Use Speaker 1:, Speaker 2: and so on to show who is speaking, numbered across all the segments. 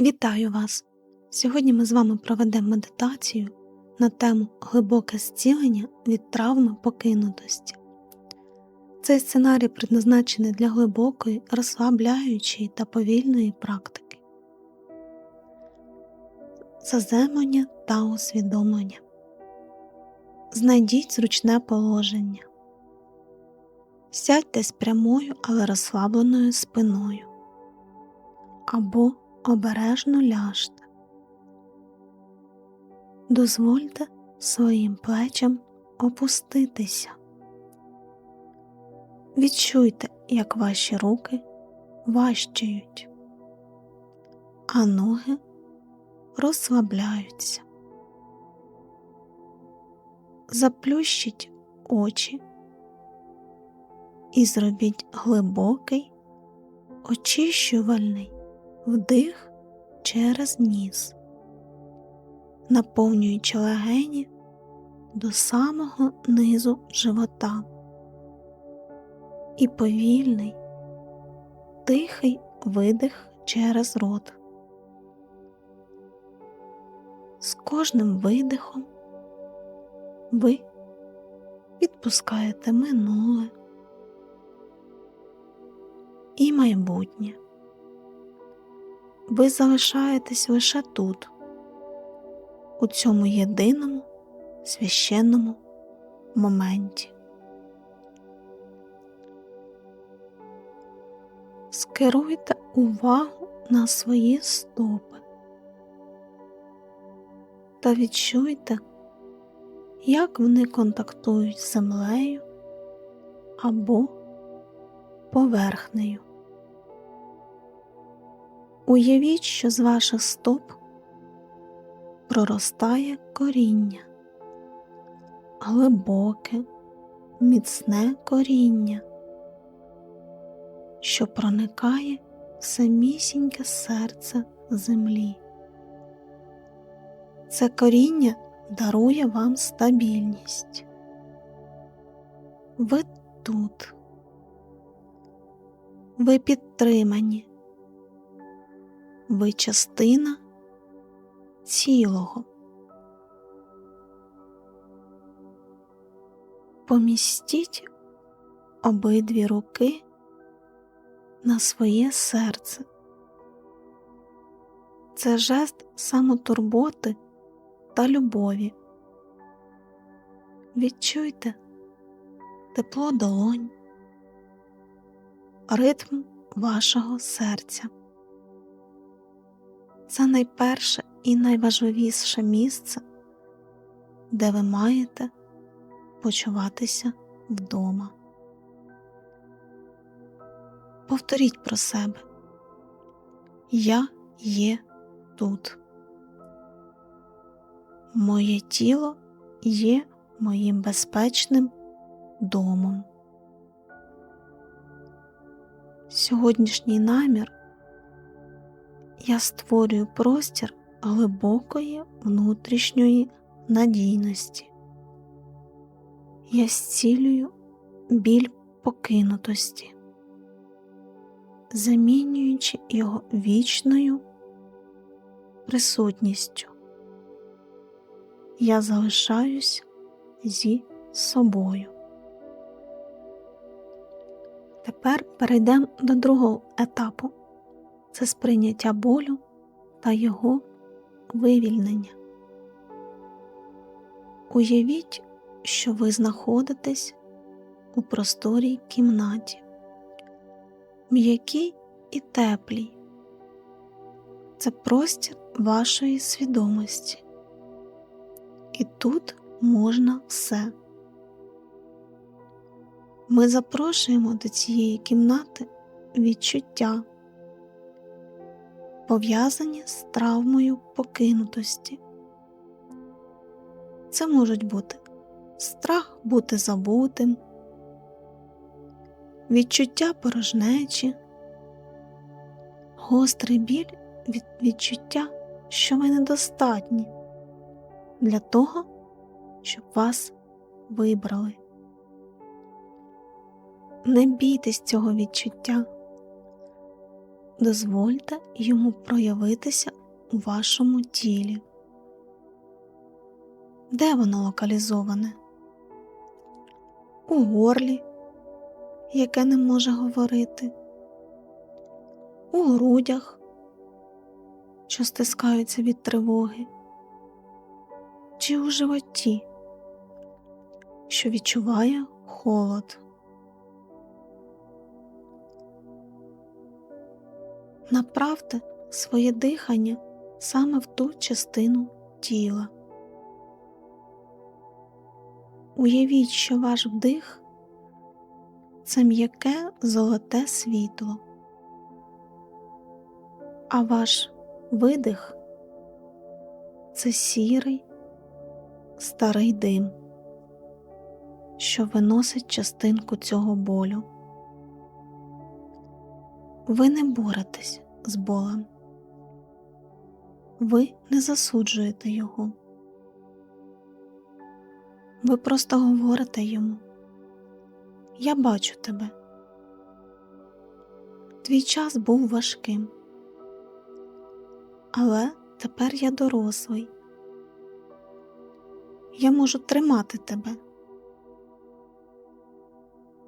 Speaker 1: Вітаю вас! Сьогодні ми з вами проведемо медитацію на тему глибоке зцілення від травми покинутості. Цей сценарій предназначений для глибокої, розслабляючої та повільної практики, заземлення та усвідомлення. Знайдіть зручне положення. Сядьте з прямою, але розслабленою спиною або обережно ляжте. Дозвольте своїм плечам опуститися. Відчуйте, як ваші руки важчають, а ноги розслабляються. Заплющіть очі і зробіть глибокий, очищувальний вдих через ніс, наповнюючи легені до самого низу живота. І повільний, тихий видих через рот. З кожним видихом ви відпускаєте минуле і майбутнє ви залишаєтесь лише тут, у цьому єдиному священному моменті. Скеруйте увагу на свої стопи та відчуйте, як вони контактують з землею або поверхнею. Уявіть, що з ваших стоп проростає коріння, глибоке, міцне коріння, що проникає в самісіньке серце землі. Це коріння дарує вам стабільність. Ви тут, ви підтримані ви частина цілого. Помістіть обидві руки на своє серце. Це жест самотурботи та любові. Відчуйте тепло долонь, ритм вашого серця це найперше і найважливіше місце, де ви маєте почуватися вдома. Повторіть про себе Я є тут. Моє тіло є моїм безпечним домом. Сьогоднішній намір я створюю простір глибокої внутрішньої надійності. Я зцілюю біль покинутості, замінюючи його вічною присутністю. Я залишаюсь зі собою. Тепер перейдемо до другого етапу це сприйняття болю та його вивільнення. Уявіть, що ви знаходитесь у просторій кімнаті, м'якій і теплій. Це простір вашої свідомості. І тут можна все. Ми запрошуємо до цієї кімнати відчуття пов'язані з травмою покинутості. Це можуть бути страх бути забутим, відчуття порожнечі, гострий біль від відчуття, що ви недостатні для того, щоб вас вибрали. Не бійтесь цього відчуття дозвольте йому проявитися у вашому тілі. Де воно локалізоване? У горлі, яке не може говорити, у грудях, що стискаються від тривоги, чи у животі, що відчуває холод. Направте своє дихання саме в ту частину тіла. Уявіть, що ваш вдих це м'яке золоте світло, а ваш видих це сірий старий дим, що виносить частинку цього болю. Ви не боретесь з болем, ви не засуджуєте його. Ви просто говорите йому Я бачу тебе. Твій час був важким, але тепер я дорослий. Я можу тримати тебе.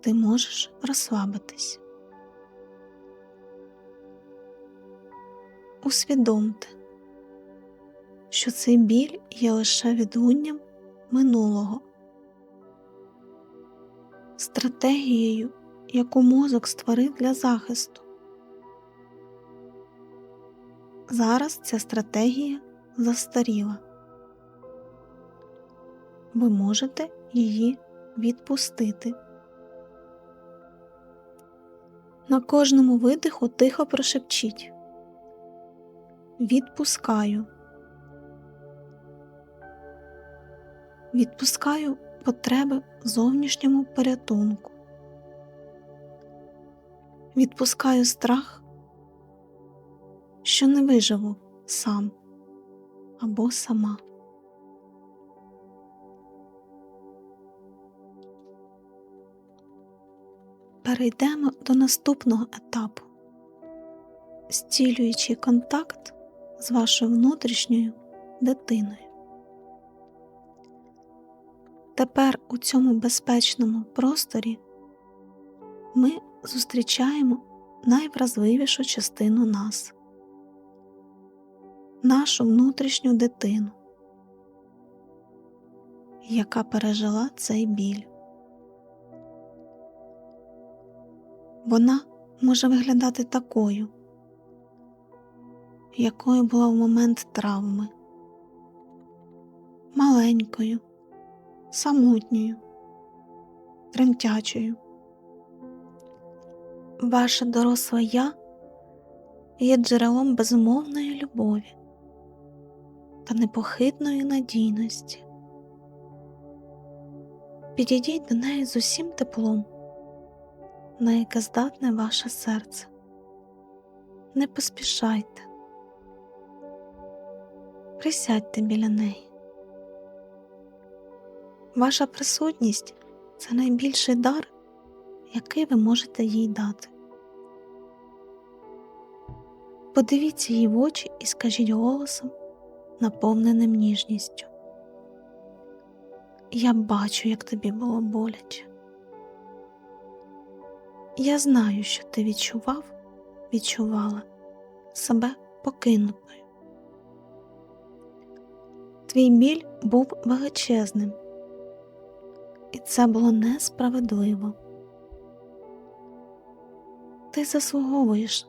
Speaker 1: Ти можеш розслабитись. Усвідомте, що цей біль є лише відлунням минулого, стратегією, яку мозок створив для захисту. Зараз ця стратегія застаріла. Ви можете її відпустити. На кожному видиху тихо прошепчіть. Відпускаю. Відпускаю потреби зовнішньому порятунку. Відпускаю страх, що не виживу сам або сама. Перейдемо до наступного етапу, зцілюючи контакт з вашою внутрішньою дитиною. Тепер у цьому безпечному просторі ми зустрічаємо найвразливішу частину нас, нашу внутрішню дитину, яка пережила цей біль. Вона може виглядати такою, якою була в момент травми, маленькою, самотньою, тремтячою. Ваше доросле я є джерелом безумовної любові та непохитної надійності. Підійдіть до неї з усім теплом, на яке здатне ваше серце. Не поспішайте, присядьте біля неї. Ваша присутність це найбільший дар, який ви можете їй дати. Подивіться їй в очі і скажіть голосом, наповненим ніжністю. Я бачу, як тобі було боляче. Я знаю, що ти відчував, відчувала себе покинутою. Твій біль був величезним. І це було несправедливо. Ти заслуговуєш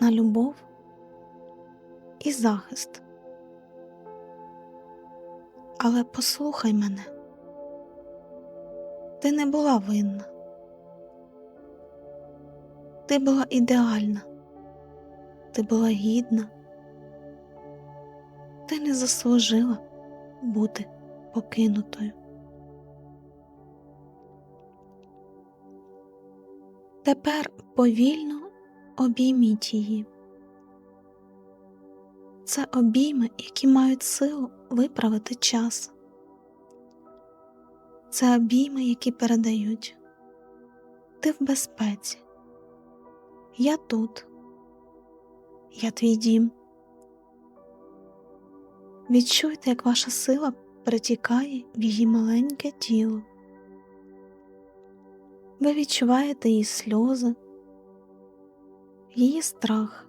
Speaker 1: на любов і захист. Але послухай мене, ти не була винна, ти була ідеальна, ти була гідна, ти не заслужила бути покинутою. Тепер повільно обійміть її. Це обійми, які мають силу виправити час. Це обійми, які передають. Ти в безпеці. Я тут. Я твій дім. Відчуйте, як ваша сила перетікає в її маленьке тіло. Ви відчуваєте її сльози, її страх,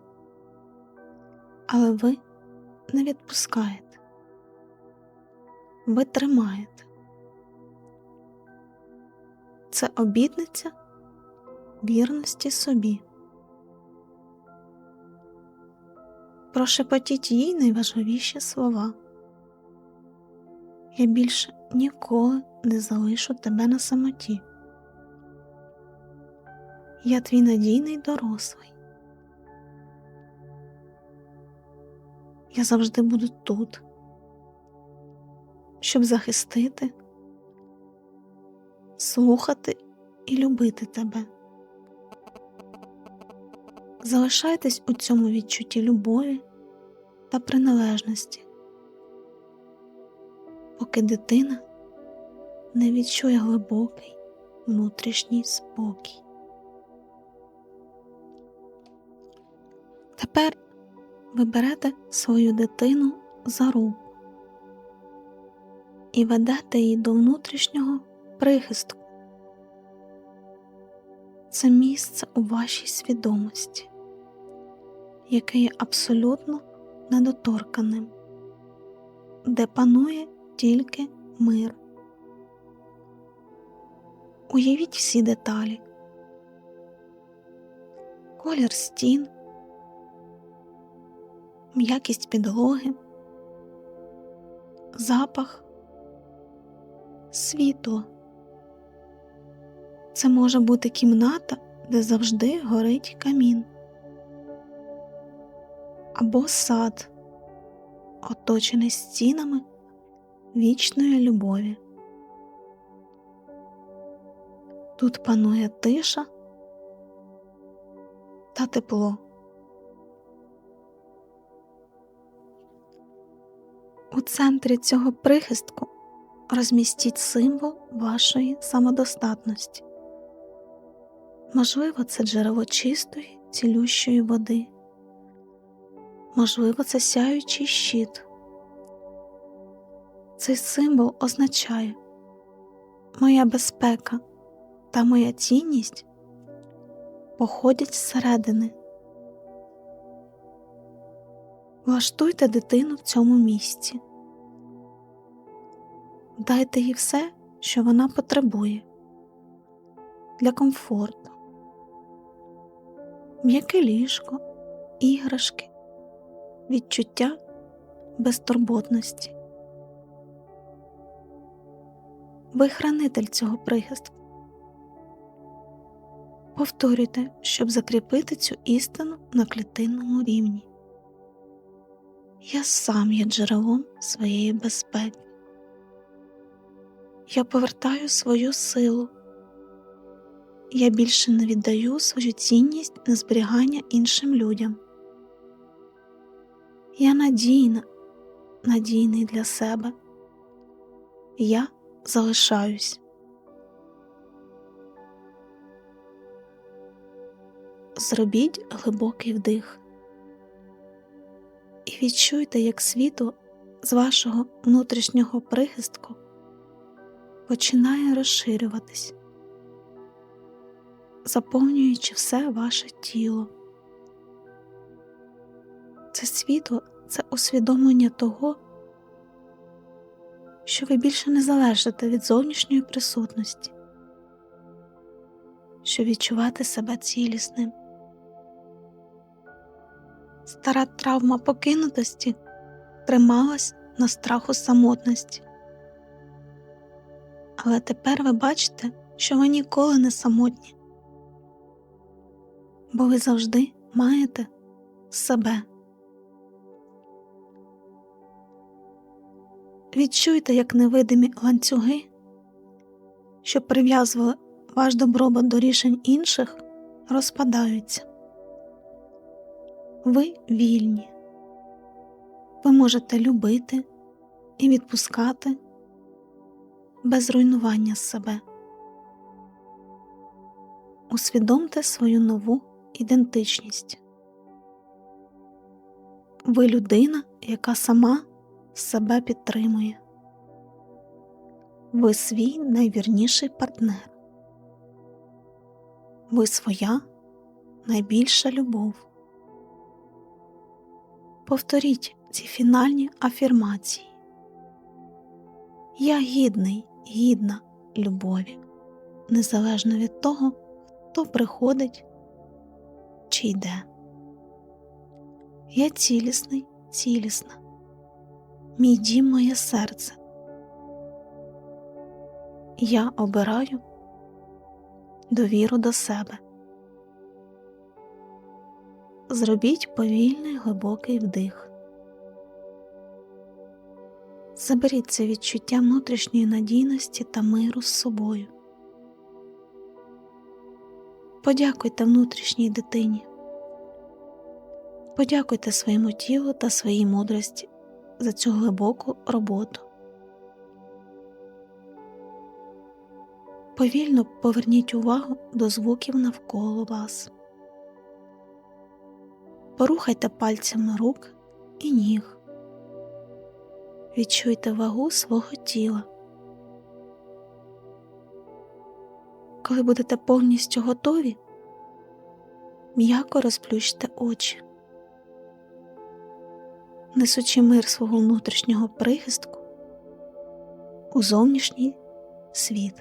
Speaker 1: але ви не відпускаєте, ви тримаєте. Це обітниця вірності собі. Прошепотіть їй найважливіші слова. Я більше ніколи не залишу тебе на самоті. Я твій надійний дорослий. Я завжди буду тут, щоб захистити, слухати і любити тебе. Залишайтесь у цьому відчутті любові та приналежності, поки дитина не відчує глибокий внутрішній спокій. Тепер ви берете свою дитину за руку і ведете її до внутрішнього прихистку. Це місце у вашій свідомості, яке є абсолютно недоторканим, де панує тільки мир. Уявіть всі деталі, колір стін, м'якість підлоги, запах, світло. Це може бути кімната, де завжди горить камін, або сад, оточений стінами вічної любові. Тут панує тиша та тепло. У центрі цього прихистку розмістіть символ вашої самодостатності. Можливо, це джерело чистої, цілющої води, можливо, це сяючий щит. Цей символ означає моя безпека та моя цінність походять зсередини. Влаштуйте дитину в цьому місці, дайте їй все, що вона потребує для комфорту, м'яке ліжко, іграшки, відчуття безтурботності. Ви хранитель цього прихистку. Повторюйте, щоб закріпити цю істину на клітинному рівні. Я сам є джерелом своєї безпеки. Я повертаю свою силу. Я більше не віддаю свою цінність на зберігання іншим людям. Я надійна, надійний для себе. Я залишаюсь. Зробіть глибокий вдих і відчуйте, як світло з вашого внутрішнього прихистку починає розширюватись, заповнюючи все ваше тіло. Це світло це усвідомлення того, що ви більше не залежите від зовнішньої присутності, що відчувати себе цілісним. Стара травма покинутості трималась на страху самотності. Але тепер ви бачите, що ви ніколи не самотні, бо ви завжди маєте себе. Відчуйте, як невидимі ланцюги, що прив'язували ваш добробут до рішень інших, розпадаються. Ви вільні, ви можете любити і відпускати без руйнування себе. Усвідомте свою нову ідентичність. Ви людина, яка сама себе підтримує. Ви свій найвірніший партнер. Ви своя найбільша любов. Повторіть ці фінальні афірмації. Я гідний, гідна любові, незалежно від того, хто приходить чи йде. Я цілісний, цілісна, мій дім моє серце. Я обираю довіру до себе. Зробіть повільний глибокий вдих. Заберіть це відчуття внутрішньої надійності та миру з собою. Подякуйте внутрішній дитині. Подякуйте своєму тілу та своїй мудрості за цю глибоку роботу. Повільно поверніть увагу до звуків навколо вас. Порухайте пальцями рук і ніг. Відчуйте вагу свого тіла. Коли будете повністю готові, м'яко розплющте очі, несучи мир свого внутрішнього прихистку у зовнішній світ.